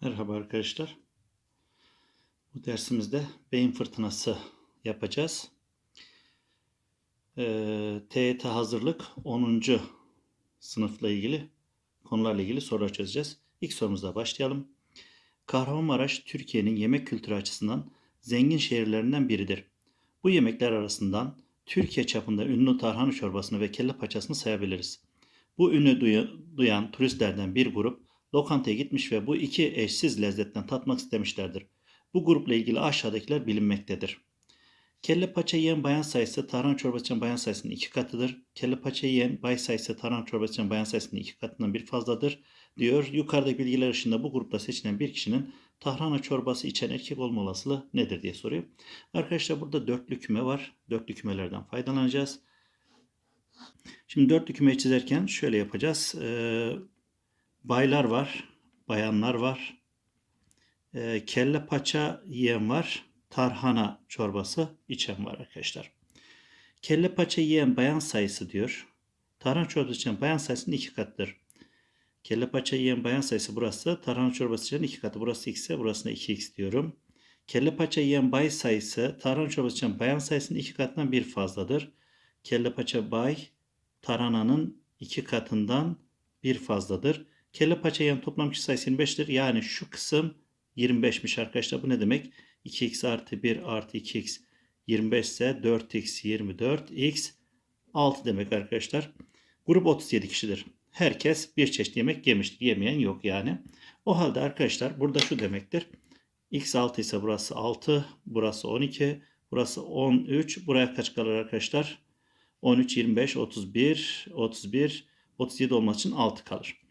Merhaba arkadaşlar. Bu dersimizde beyin fırtınası yapacağız. Ee, TYT hazırlık 10. sınıfla ilgili konularla ilgili sorular çözeceğiz. İlk sorumuzla başlayalım. Kahramanmaraş Türkiye'nin yemek kültürü açısından zengin şehirlerinden biridir. Bu yemekler arasından Türkiye çapında ünlü tarhana çorbasını ve kelle paçasını sayabiliriz. Bu ünü duyan turistlerden bir grup lokantaya gitmiş ve bu iki eşsiz lezzetten tatmak istemişlerdir. Bu grupla ilgili aşağıdakiler bilinmektedir. Kelle paça yiyen bayan sayısı tarhana çorbası içen bayan sayısının iki katıdır. Kelle paça yiyen bay sayısı tarhana çorbası içen bayan sayısının iki katından bir fazladır diyor. Yukarıdaki bilgiler ışığında bu grupta seçilen bir kişinin tarhana çorbası içen erkek olma olasılığı nedir diye soruyor. Arkadaşlar burada dörtlü küme var. Dörtlü kümelerden faydalanacağız. Şimdi dörtlü kümeyi çizerken şöyle yapacağız. Ee, baylar var, bayanlar var, e, kelle paça yiyen var, tarhana çorbası içen var arkadaşlar. Kelle paça yiyen bayan sayısı diyor. Tarhana çorbası içen bayan sayısının iki katıdır. Kelle paça yiyen bayan sayısı burası. Tarhana çorbası içen iki katı. Burası x ise burasına 2x diyorum. Kelle paça yiyen bay sayısı tarhana çorbası içen bayan sayısının iki katından bir fazladır. Kelle paça bay tarhananın iki katından bir fazladır. Kelle paça yiyen toplam kişi sayısı 25'tir. Yani şu kısım 25'miş arkadaşlar. Bu ne demek? 2x artı 1 artı 2x 25 ise 4x 24 x 6 demek arkadaşlar. Grup 37 kişidir. Herkes bir çeşit yemek yemiştir. Yemeyen yok yani. O halde arkadaşlar burada şu demektir. x 6 ise burası 6, burası 12, burası 13. Buraya kaç kalır arkadaşlar? 13, 25, 31, 31, 37 olması için 6 kalır.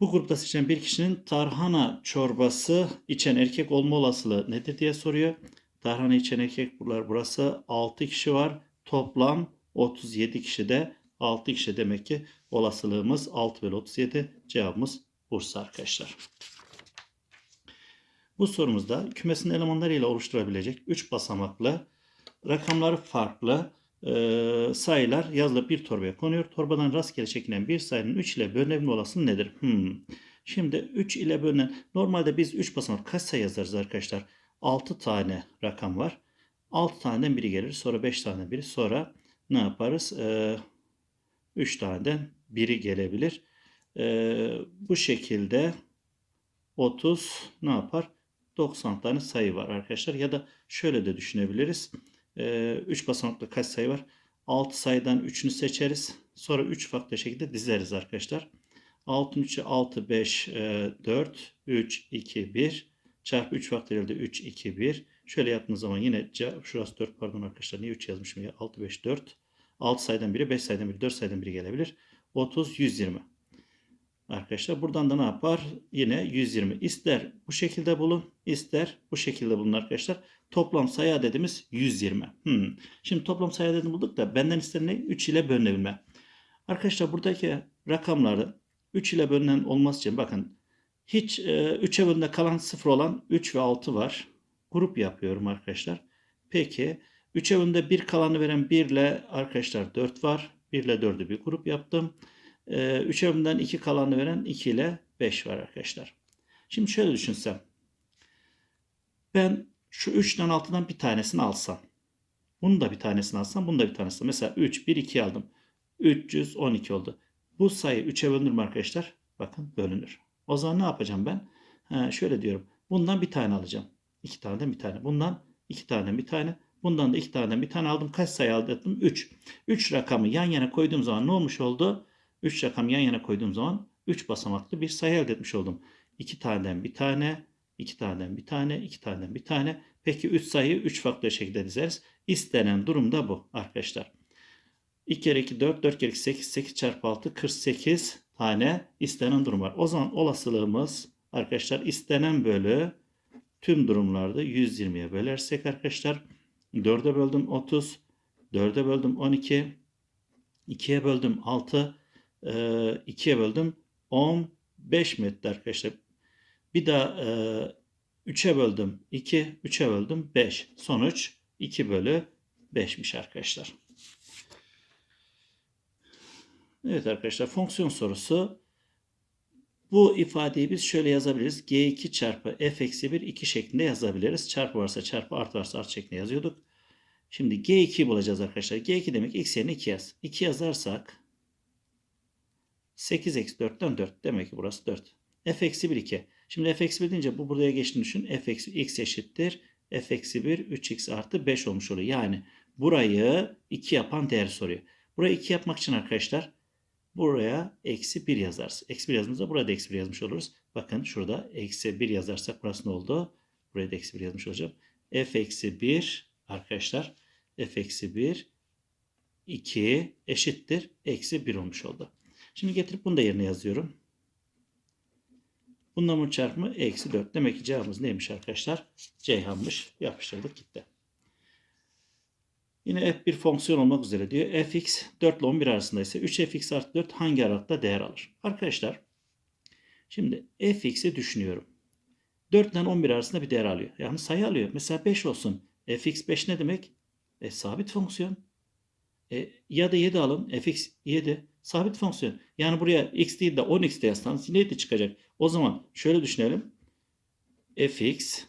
Bu grupta seçilen bir kişinin tarhana çorbası içen erkek olma olasılığı nedir diye soruyor. Tarhana içen erkek bunlar burası 6 kişi var. Toplam 37 kişi de 6 kişi demek ki olasılığımız 6 bölü 37 cevabımız Bursa arkadaşlar. Bu sorumuzda kümesin elemanlarıyla oluşturabilecek 3 basamaklı rakamları farklı e, sayılar yazılıp bir torbaya konuyor. Torbadan rastgele çekilen bir sayının 3 ile bölünebilme olasılığı nedir? Hmm. Şimdi 3 ile bölünen normalde biz 3 basamak kaç sayı yazarız arkadaşlar? 6 tane rakam var. 6 taneden biri gelir. Sonra 5 taneden biri. Sonra ne yaparız? Ee, 3 taneden biri gelebilir. Ee, bu şekilde 30 ne yapar? 90 tane sayı var arkadaşlar. Ya da şöyle de düşünebiliriz. 3 basamaklı kaç sayı var? 6 sayıdan 3'ünü seçeriz. Sonra 3 farklı şekilde dizeriz arkadaşlar. 6'ın 3'ü 6, 5, 4, 3, 2, 1. Çarpı 3 faktöriyelde 3, 2, 1. Şöyle yaptığınız zaman yine şurası 4 pardon arkadaşlar. Niye 3 yazmışım ya? 6, 5, 4. 6 sayıdan biri, 5 sayıdan biri, 4 sayıdan biri gelebilir. 30, 120. Arkadaşlar buradan da ne yapar? Yine 120. İster bu şekilde bulun, ister bu şekilde bulun arkadaşlar. Toplam sayı adedimiz 120. Hmm. Şimdi toplam sayı adedini bulduk da benden istenen ne? 3 ile bölünebilme. Arkadaşlar buradaki rakamları 3 ile bölünen olması için bakın hiç e, 3'e bölünde kalan 0 olan 3 ve 6 var. Grup yapıyorum arkadaşlar. Peki 3'e bölünde 1 kalanı veren 1 ile arkadaşlar 4 var. 1 ile 4'ü bir grup yaptım. 3'e bölünden 2 kalanı veren 2 ile 5 var arkadaşlar. Şimdi şöyle düşünsem. Ben şu 3'ten 6'dan bir tanesini alsam. Bunu da bir tanesini alsam. Bunu da bir tanesini. Mesela 3, 1, 2 aldım. 312 oldu. Bu sayı 3'e bölünür mü arkadaşlar? Bakın bölünür. O zaman ne yapacağım ben? Ha, şöyle diyorum. Bundan bir tane alacağım. 2 taneden bir tane. Bundan 2 tane bir tane. Bundan da 2 taneden bir tane aldım. Kaç sayı elde ettim? 3. 3 rakamı yan yana koyduğum zaman ne olmuş oldu? 3 rakam yan yana koyduğum zaman 3 basamaklı bir sayı elde etmiş oldum. 2 taneden bir tane, 2 taneden bir tane, 2 taneden bir tane. Peki 3 sayıyı 3 farklı şekilde dizeriz. İstenen durum da bu arkadaşlar. 2 kere 2 4, 4 kere 2 8, 8 çarpı 6 48 tane istenen durum var. O zaman olasılığımız arkadaşlar istenen bölü tüm durumlarda 120'ye bölersek arkadaşlar 4'e böldüm 30, 4'e böldüm 12, 2'ye böldüm 6, 2'ye böldüm 15 metre arkadaşlar. Bir daha 3'e böldüm 2, 3'e böldüm 5. Sonuç 2 bölü 5'miş arkadaşlar. Evet arkadaşlar fonksiyon sorusu Bu ifadeyi biz şöyle yazabiliriz. G2 çarpı f eksi 1 2 şeklinde yazabiliriz. Çarpı varsa çarpı artı varsa artı şeklinde yazıyorduk. Şimdi G2'yi bulacağız arkadaşlar. G2 demek x yerine 2 yaz. 2 yazarsak 8 eksi 4'ten 4. Demek ki burası 4. f eksi 1 2. Şimdi f eksi 1 deyince bu buraya geçtiğini düşün. f eksi x eşittir. f eksi 1 3x artı 5 olmuş oluyor. Yani burayı 2 yapan değer soruyor. Burayı 2 yapmak için arkadaşlar buraya eksi 1 yazarız. Eksi 1 yazdığımızda burada eksi 1 yazmış oluruz. Bakın şurada eksi 1 yazarsak burası ne oldu? Buraya da eksi 1 yazmış olacağım. f eksi 1 arkadaşlar f eksi 1 2 eşittir. Eksi 1 olmuş oldu. Şimdi getirip bunu da yerine yazıyorum. Bundan bunun çarpımı eksi 4. Demek ki cevabımız neymiş arkadaşlar? Ceyhan'mış. Yapıştırdık gitti. Yine f bir fonksiyon olmak üzere diyor. fx 4 ile 11 arasında ise 3fx artı 4 hangi aralıkta değer alır? Arkadaşlar şimdi fx'i düşünüyorum. 4 ile 11 arasında bir değer alıyor. Yani sayı alıyor. Mesela 5 olsun. fx 5 ne demek? E, sabit fonksiyon. E, ya da 7 alın. fx 7. Sabit fonksiyon. Yani buraya x değil de 10x de yazsanız yine de çıkacak. O zaman şöyle düşünelim. fx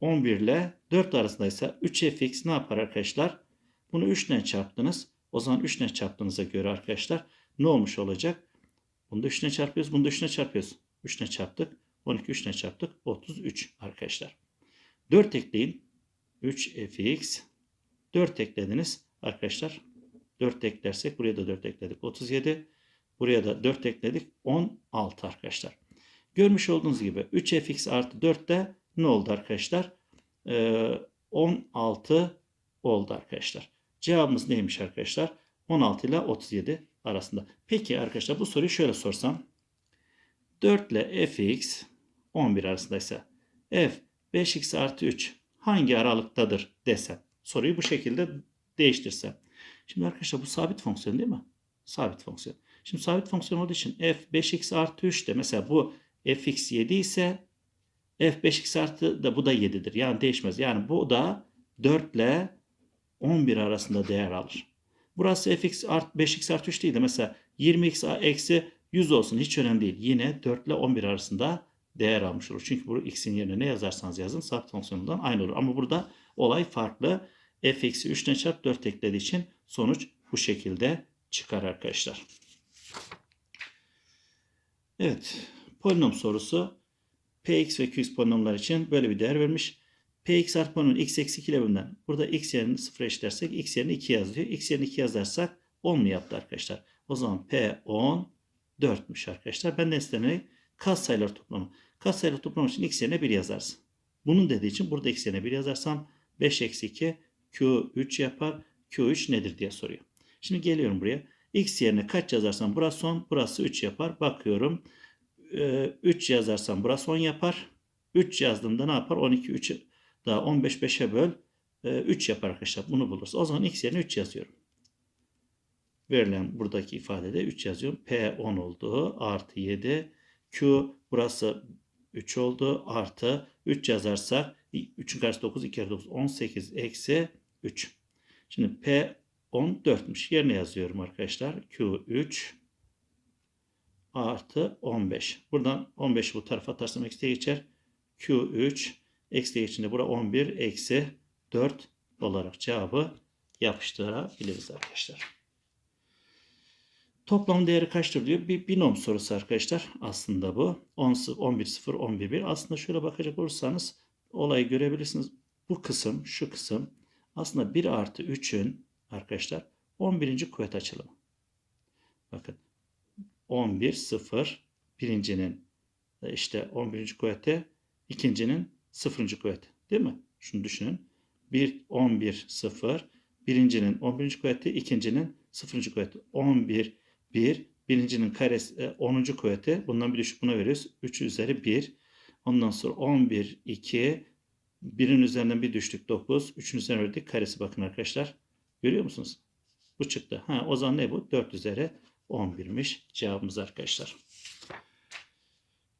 11 ile 4 arasındaysa 3fx ne yapar arkadaşlar? Bunu 3 ile çarptınız. O zaman 3 ile çarptığınıza göre arkadaşlar ne olmuş olacak? Bunu da 3 ile çarpıyoruz. Bunu da 3 ile çarpıyoruz. 3 ile çarptık. 12 3 ile çarptık. 33 arkadaşlar. 4 ekleyin. 3fx 4 eklediniz arkadaşlar. 4 eklersek buraya da 4 ekledik. 37. Buraya da 4 ekledik. 16 arkadaşlar. Görmüş olduğunuz gibi 3fx artı 4 de ne oldu arkadaşlar? Ee, 16 oldu arkadaşlar. Cevabımız neymiş arkadaşlar? 16 ile 37 arasında. Peki arkadaşlar bu soruyu şöyle sorsam. 4 ile fx 11 arasındaysa f 5x artı 3 hangi aralıktadır desem. Soruyu bu şekilde değiştirsem. Şimdi arkadaşlar bu sabit fonksiyon değil mi? Sabit fonksiyon. Şimdi sabit fonksiyon olduğu için f 5x artı 3 de mesela bu fx 7 ise f 5x artı da bu da 7'dir. Yani değişmez. Yani bu da 4 ile 11 arasında değer alır. Burası fx art 5x artı 3 değil de mesela 20x eksi 100 olsun hiç önemli değil. Yine 4 ile 11 arasında değer almış olur. Çünkü bu x'in yerine ne yazarsanız yazın sabit fonksiyonundan aynı olur. Ama burada olay farklı. F eksi 3 ile çarp 4 eklediği için sonuç bu şekilde çıkar arkadaşlar. Evet. Polinom sorusu. Px ve qx polinomlar için böyle bir değer vermiş. Px artı polinomun x eksi 2 ile bölümünden. Burada x yerini 0 eşitlersek x yerine 2 yazıyor. x yerine 2 yazarsak 10 mu yaptı arkadaşlar? O zaman P 10 4'müş arkadaşlar. Ben de istediğim kas sayılar toplamı. Kas sayılar toplamı için x yerine 1 yazarsın. Bunun dediği için burada x yerine 1 yazarsam 5 eksi 2 q 3 yapar. q3 nedir diye soruyor. Şimdi geliyorum buraya. x yerine kaç yazarsam burası 10, burası 3 yapar. Bakıyorum. 3 yazarsam burası 10 yapar. 3 yazdığımda ne yapar? 12 3 daha 15 5'e böl 3 yapar arkadaşlar. Bunu buluruz. O zaman x yerine 3 yazıyorum. Verilen buradaki ifadede 3 yazıyorum. P 10 oldu. Artı 7. Q burası 3 oldu. Artı 3 yazarsak 3'ün karşısı 9. 2 kere 9 18 eksi 3. Şimdi P 10 4'müş. Yerine yazıyorum arkadaşlar. Q 3 artı 15. Buradan 15 bu tarafa atarsam eksiye geçer. Q 3 eksi geçince bura 11 eksi 4 olarak cevabı yapıştırabiliriz arkadaşlar. Toplam değeri kaçtır diyor. Bir binom sorusu arkadaşlar. Aslında bu. 10, 11, 0, 11, 1. Aslında şöyle bakacak olursanız olayı görebilirsiniz. Bu kısım, şu kısım aslında 1 artı 3'ün arkadaşlar 11. kuvvet açılımı. Bakın 11, 0, birincinin işte 11. kuvveti, ikincinin 0. kuvveti. Değil mi? Şunu düşünün. 1, 11, 0, birincinin 11. kuvveti, ikincinin 0. kuvveti. 11, 1, birincinin karesi 10. kuvveti. Bundan bir düşük buna veriyoruz. 3 üzeri 1. Ondan sonra 11, 2, 1'in üzerinden bir düştük 9. 3'ün üzerine verdik karesi bakın arkadaşlar. Görüyor musunuz? Bu çıktı. Ha, o zaman ne bu? 4 üzeri 11'miş cevabımız arkadaşlar.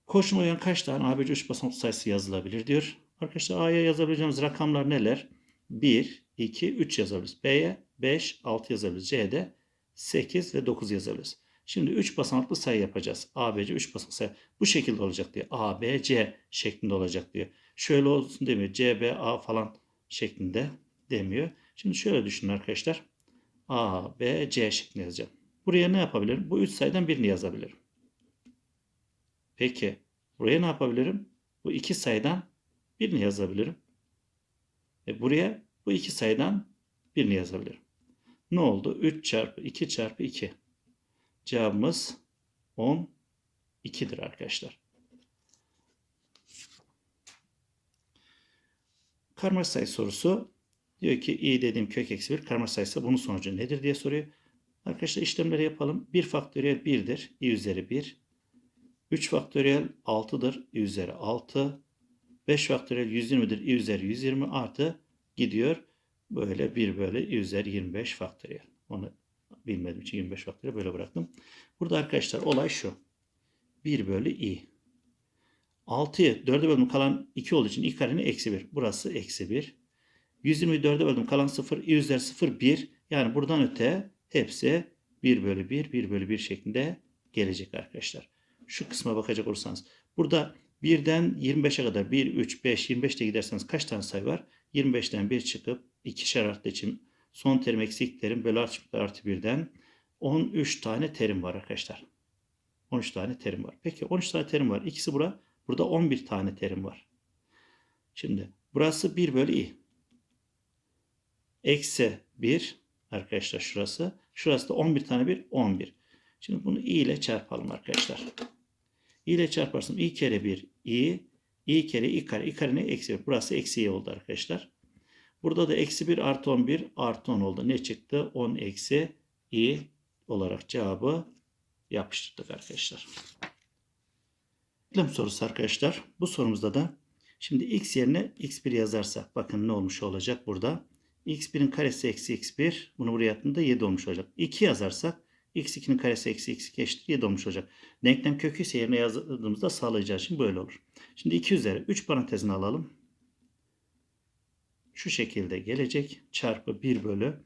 Koşuma uyan kaç tane ABC 3 basamaklı sayısı yazılabilir diyor. Arkadaşlar A'ya yazabileceğimiz rakamlar neler? 1, 2, 3 yazabiliriz. B'ye 5, 6 yazabiliriz. C'de 8 ve 9 yazabiliriz. Şimdi 3 basamaklı sayı yapacağız. ABC 3 basamaklı sayı. Bu şekilde olacak diyor. ABC şeklinde olacak diyor. Şöyle olsun demiyor. CBA falan şeklinde demiyor. Şimdi şöyle düşünün arkadaşlar. A, B, C şeklinde yazacağım. Buraya ne yapabilirim? Bu 3 sayıdan birini yazabilirim. Peki buraya ne yapabilirim? Bu 2 sayıdan birini yazabilirim. E buraya bu 2 sayıdan birini yazabilirim. Ne oldu? 3 çarpı 2 çarpı 2. Cevabımız 10 2'dir arkadaşlar. Karma sayı sorusu diyor ki i dediğim kök eksi 1 karma sayısı bunun sonucu nedir diye soruyor. Arkadaşlar işlemleri yapalım. 1 faktöriyel 1'dir. i üzeri 1. 3 faktöriyel 6'dır. i üzeri 6. 5 faktöriyel 120'dir. i üzeri 120 artı gidiyor. Böyle 1 bölü i üzeri 25 faktöriyel. Onu bilmediğim için 25 faktöriyel böyle bıraktım. Burada arkadaşlar olay şu. 1 bölü i. 6'yı 4'e böldüm kalan 2 olduğu için i karenin eksi 1. Burası eksi 1. 120'yi 4'e böldüm kalan 0. i üzeri 0 1. Yani buradan öte hepsi 1 bölü 1 1 bölü 1 şeklinde gelecek arkadaşlar. Şu kısma bakacak olursanız. Burada 1'den 25'e kadar 1, 3, 5, 25'te giderseniz kaç tane sayı var? 25'ten 1 çıkıp 2'şer arttığı için son terim eksi terim bölü artı, artı 1'den 13 tane terim var arkadaşlar. 13 tane terim var. Peki 13 tane terim var. İkisi bura. Burada 11 tane terim var. Şimdi burası 1 bölü i. Eksi 1 arkadaşlar şurası. Şurası da 11 tane 1 11. Şimdi bunu i ile çarpalım arkadaşlar. i ile çarparsam i kere 1 i. i kere i kare. i kare ne? Eksi 1. Burası eksi i oldu arkadaşlar. Burada da eksi 1 artı 11 artı 10 oldu. Ne çıktı? 10 eksi i olarak cevabı yapıştırdık arkadaşlar. İşlem sorusu arkadaşlar. Bu sorumuzda da şimdi x yerine x1 yazarsak bakın ne olmuş olacak burada. x1'in karesi eksi x1 bunu buraya attığımda 7 olmuş olacak. 2 yazarsak x2'nin karesi eksi x2 eşittir 7 olmuş olacak. Denklem kökü ise yerine yazdığımızda sağlayacağı için böyle olur. Şimdi 2 üzeri 3 parantezini alalım. Şu şekilde gelecek. Çarpı 1 bölü.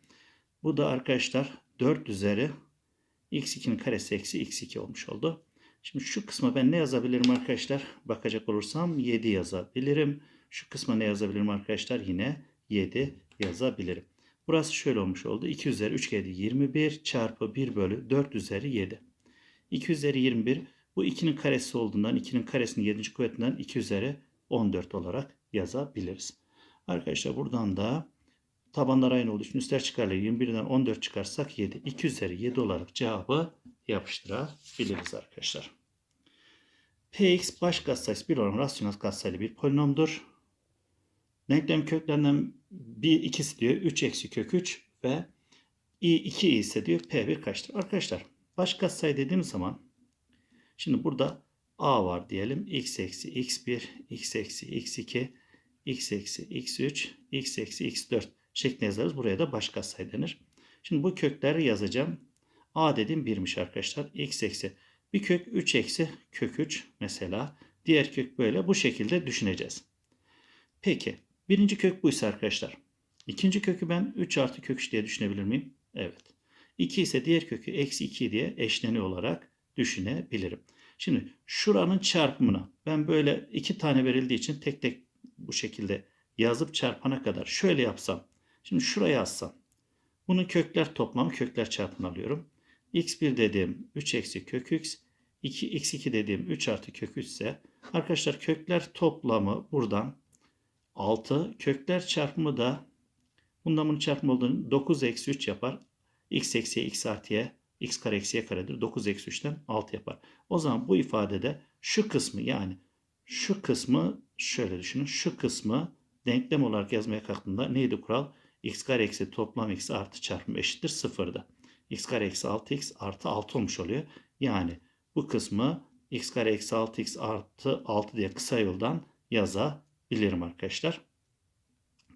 Bu da arkadaşlar 4 üzeri x2'nin karesi eksi x2 olmuş oldu. Şimdi şu kısma ben ne yazabilirim arkadaşlar? Bakacak olursam 7 yazabilirim. Şu kısma ne yazabilirim arkadaşlar? Yine 7 yazabilirim. Burası şöyle olmuş oldu. 2 üzeri 3 geldi 21 çarpı 1 bölü 4 üzeri 7. 2 üzeri 21 bu 2'nin karesi olduğundan 2'nin karesinin 7. kuvvetinden 2 üzeri 14 olarak yazabiliriz. Arkadaşlar buradan da tabanlar aynı olduğu için üstler çıkarlı 21'den 14 çıkarsak 7. 2 üzeri 7 olarak cevabı yapıştırabiliriz arkadaşlar. Px baş katsayısı 1 olan rasyonel katsayılı bir polinomdur. Denklem köklerinden bir ikisi diyor 3 eksi kök 3 ve i 2 ise diyor p1 kaçtır? Arkadaşlar baş katsayı dediğimiz zaman şimdi burada a var diyelim x eksi x1 x eksi x2 x eksi x3 x eksi x4 şeklinde yazarız. Buraya da baş katsayı denir. Şimdi bu kökleri yazacağım. a dediğim 1'miş arkadaşlar. x eksi bir kök 3 eksi kök 3 mesela. Diğer kök böyle bu şekilde düşüneceğiz. Peki birinci kök buysa arkadaşlar. İkinci kökü ben 3 artı kök 3 diye düşünebilir miyim? Evet. 2 ise diğer kökü eksi 2 diye eşleni olarak düşünebilirim. Şimdi şuranın çarpımını ben böyle iki tane verildiği için tek tek bu şekilde yazıp çarpana kadar şöyle yapsam. Şimdi şuraya yazsam. Bunun kökler toplamı kökler çarpımını alıyorum. x1 dediğim 3 eksi kök x. 2, x2 dediğim 3 artı kök 3 ise arkadaşlar kökler toplamı buradan 6. Kökler çarpımı da bundan bunun çarpımı olduğunu 9 eksi 3 yapar. x eksiye x artıya x kare eksiye karedir. 9 eksi 3'ten 6 yapar. O zaman bu ifadede şu kısmı yani şu kısmı şöyle düşünün. Şu kısmı denklem olarak yazmaya kalktığında neydi kural? x kare eksi toplam x artı çarpım eşittir sıfırda. x kare eksi 6x artı 6 olmuş oluyor. Yani bu kısmı x kare eksi 6x artı 6 diye kısa yoldan yazabilirim arkadaşlar.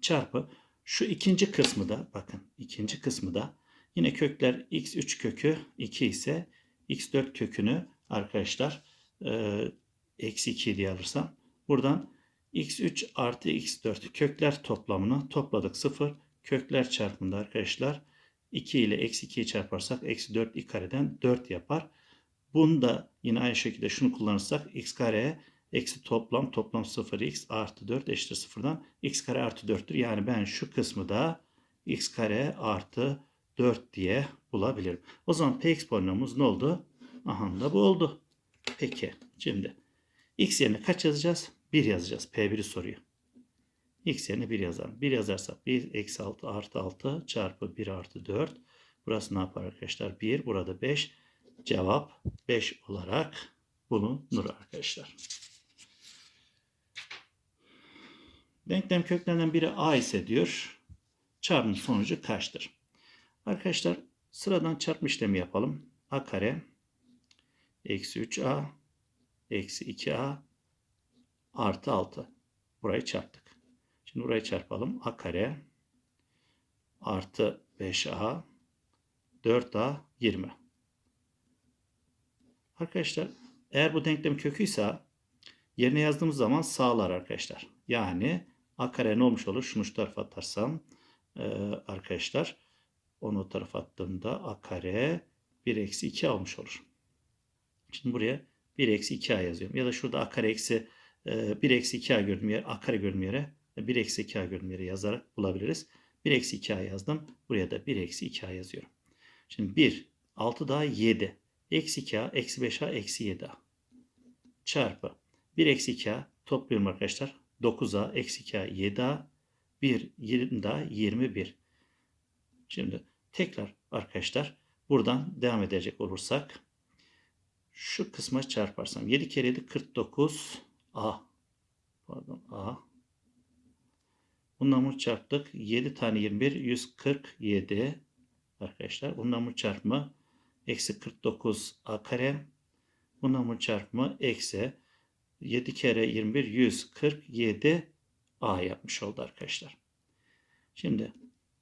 Çarpı şu ikinci kısmı da bakın ikinci kısmı da yine kökler x3 kökü 2 ise x4 kökünü arkadaşlar eksi 2 diye alırsam buradan x3 artı x4 kökler toplamını topladık 0 kökler çarpımında arkadaşlar 2 ile eksi 2'yi çarparsak eksi 4 i kareden 4 yapar. Bunda yine aynı şekilde şunu kullanırsak x kare eksi toplam toplam 0x artı 4 eşittir 0'dan x kare artı 4'tür. Yani ben şu kısmı da x kare artı 4 diye bulabilirim. O zaman px polinomumuz ne oldu? Aha da bu oldu. Peki şimdi x yerine kaç yazacağız? 1 yazacağız. P1'i soruyor. x yerine 1 yazalım. 1 yazarsak 1 eksi 6 artı 6 çarpı 1 artı 4. Burası ne yapar arkadaşlar? 1 burada 5. Cevap 5 olarak bulunur arkadaşlar. Denklem köklerinden biri a ise diyor. Çarpım sonucu kaçtır? Arkadaşlar sıradan çarpma işlemi yapalım. a kare eksi 3a eksi 2a artı 6. Burayı çarptık. Şimdi burayı çarpalım. a kare artı 5a 4a 20. Arkadaşlar eğer bu denklem köküyse yerine yazdığımız zaman sağlar arkadaşlar. Yani a kare ne olmuş olur? Şunu şu tarafa atarsam e, arkadaşlar onu tarafa attığımda a kare 1 eksi 2 almış olur. Şimdi buraya 1 eksi 2a yazıyorum. Ya da şurada a kare eksi 1 eksi 2a gördüğüm yere a kare gördüğüm yere 1 eksi 2a gördüğüm yere yazarak bulabiliriz. 1 eksi 2a yazdım. Buraya da 1 eksi 2a yazıyorum. Şimdi 1 6 daha 7. Eksi 2a eksi 5a eksi 7a. Çarpı 1 eksi 2a topluyorum arkadaşlar. 9a eksi 2a 7a 1 20 daha 21. Şimdi tekrar arkadaşlar buradan devam edecek olursak şu kısma çarparsam 7 kere 7 49 a. Pardon a. Bundan bunu çarptık? 7 tane 21 147 arkadaşlar bundan bu çarpımı eksi 49 a kare. Bundan bu çarpımı eksi 7 kere 21 147 a yapmış oldu arkadaşlar. Şimdi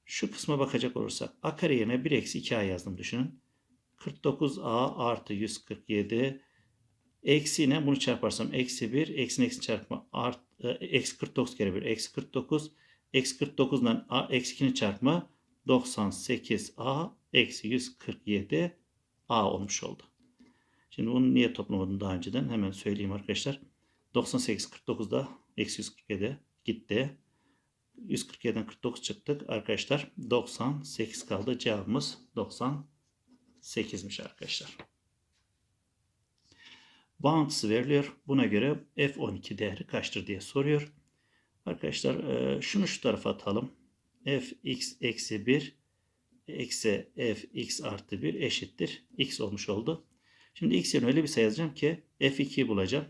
şu kısma bakacak olursak a kare yerine 1 eksi 2a yazdım düşünün. 49a artı 147 eksi ne? Bunu çarparsam eksi 1 eksi eksi çarpma art, e, eksi 49 kere 1 eksi 49 eksi 49'dan a eksi 2'nin çarpma 98a eksi 147 a olmuş oldu. Şimdi bunu niye toplamadım daha önceden hemen söyleyeyim arkadaşlar. 98 49'da eksi 147 gitti. 147'den 49 çıktık arkadaşlar. 98 kaldı. Cevabımız 98'miş arkadaşlar. Bağıntısı veriliyor. Buna göre F12 değeri kaçtır diye soruyor. Arkadaşlar e, şunu şu tarafa atalım. Fx eksi 1 eksi fx artı 1 eşittir. x olmuş oldu. Şimdi x yerine öyle bir sayı yazacağım ki f2'yi bulacağım.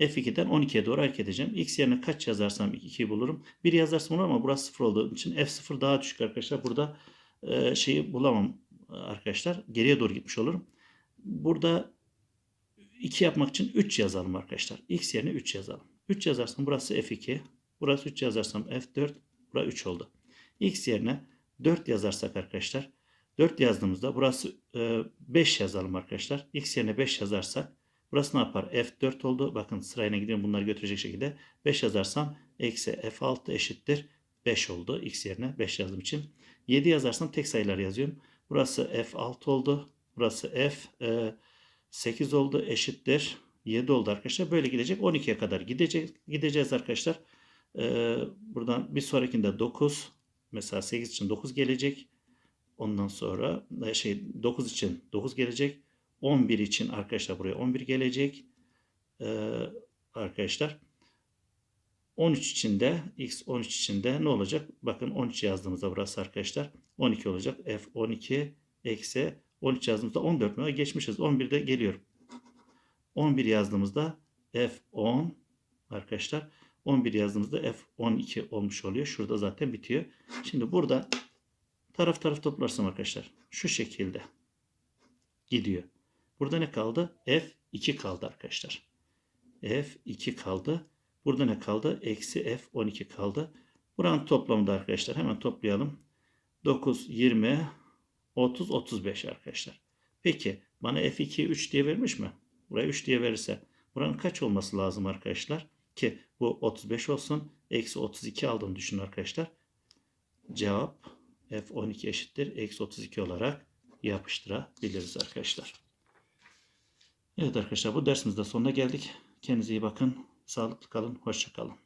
F2'den 12'ye doğru hareket edeceğim. X yerine kaç yazarsam 2'yi bulurum. 1 yazarsam olur ama burası 0 olduğu için F0 daha düşük arkadaşlar. Burada e, şeyi bulamam arkadaşlar. Geriye doğru gitmiş olurum. Burada 2 yapmak için 3 yazalım arkadaşlar. X yerine 3 yazalım. 3 yazarsam burası F2. Burası 3 yazarsam F4. Burası 3 oldu. X yerine 4 yazarsak arkadaşlar. 4 yazdığımızda burası 5 yazalım arkadaşlar. X yerine 5 yazarsak Burası ne yapar? F4 oldu. Bakın sırayla gidiyorum bunları götürecek şekilde. 5 yazarsam eksi F6 eşittir. 5 oldu. X yerine 5 yazdığım için. 7 yazarsam tek sayılar yazıyorum. Burası F6 oldu. Burası F8 e, oldu. Eşittir. 7 oldu arkadaşlar. Böyle gidecek. 12'ye kadar gidecek, gideceğiz arkadaşlar. E, buradan bir sonrakinde 9. Mesela 8 için 9 gelecek. Ondan sonra e, şey 9 için 9 gelecek. 11 için arkadaşlar buraya 11 gelecek. Ee, arkadaşlar 13 için de x 13 için de ne olacak? Bakın 13 yazdığımızda burası arkadaşlar 12 olacak. f 12 eksi 13 yazdığımızda 14 mi? Geçmişiz. 11 de geliyor. 11 yazdığımızda f 10 arkadaşlar 11 yazdığımızda f 12 olmuş oluyor. Şurada zaten bitiyor. Şimdi burada taraf taraf toplarsam arkadaşlar şu şekilde gidiyor. Burada ne kaldı? F2 kaldı arkadaşlar. F2 kaldı. Burada ne kaldı? Eksi F12 kaldı. Buranın toplamı da arkadaşlar hemen toplayalım. 9, 20, 30, 35 arkadaşlar. Peki bana F2 3 diye vermiş mi? Buraya 3 diye verirse buranın kaç olması lazım arkadaşlar? Ki bu 35 olsun. Eksi 32 aldığını düşünün arkadaşlar. Cevap F12 eşittir. Eksi 32 olarak yapıştırabiliriz arkadaşlar. Evet arkadaşlar bu dersimizde sonuna geldik. Kendinize iyi bakın. Sağlıklı kalın. Hoşça kalın.